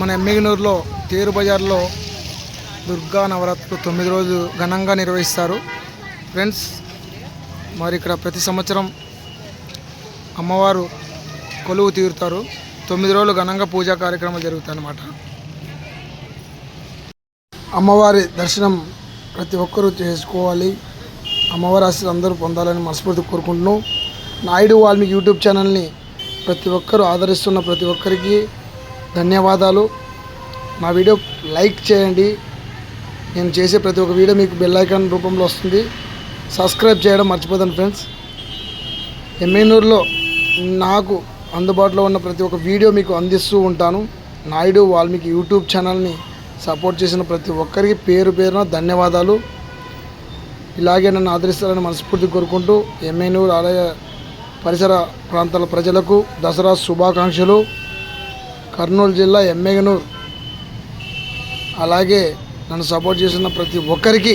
మన ఎమ్మిగనూరులో తేరు బజార్లో దుర్గా నవరాత్రులు తొమ్మిది రోజు ఘనంగా నిర్వహిస్తారు. ఫ్రెండ్స్ మరి ఇక్కడ ప్రతి సంవత్సరం అమ్మవారు కొలువు తీరుతారు. తొమ్మిది రోజులు ఘనంగా పూజా కార్యక్రమాలు జరుగుతాయన్నమాట. అమ్మవారి దర్శనం ప్రతి ఒక్కరూ చేసుకోవాలి. అమ్మవారి ఆశలు అందరూ పొందాలని మనస్ఫూర్తి కోరుకుంటున్నాం. నాయుడు వాల్మీకి యూట్యూబ్ ఛానల్ని ప్రతి ఒక్కరూ ఆదరిస్తున్న ప్రతి ఒక్కరికి ధన్యవాదాలు. మా వీడియో లైక్ చేయండి. నేను చేసే ప్రతి ఒక్క వీడియో మీకు బెల్ ఐకాన్ రూపంలో వస్తుంది. సబ్స్క్రైబ్ చేయడం మర్చిపోతాను ఫ్రెండ్స్ ఎమ్మెనూరులో నాకు అందుబాటులో ఉన్న ప్రతి ఒక్క వీడియో మీకు అందిస్తూ ఉంటాను. నాయుడు వాల్మీకి యూట్యూబ్ ఛానల్ని సపోర్ట్ చేసిన ప్రతి ఒక్కరికి పేరు పేరున ధన్యవాదాలు. ఇలాగే నన్ను ఆదరిస్తారని మనస్ఫూర్తి కోరుకుంటూ ఎమ్మెనూరు ఆలయ పరిసర ప్రాంతాల ప్రజలకు దసరా శుభాకాంక్షలు. కర్నూలు జిల్లా ఎమ్మెగనూర్. అలాగే నన్ను సపోర్ట్ చేసిన ప్రతి ఒక్కరికి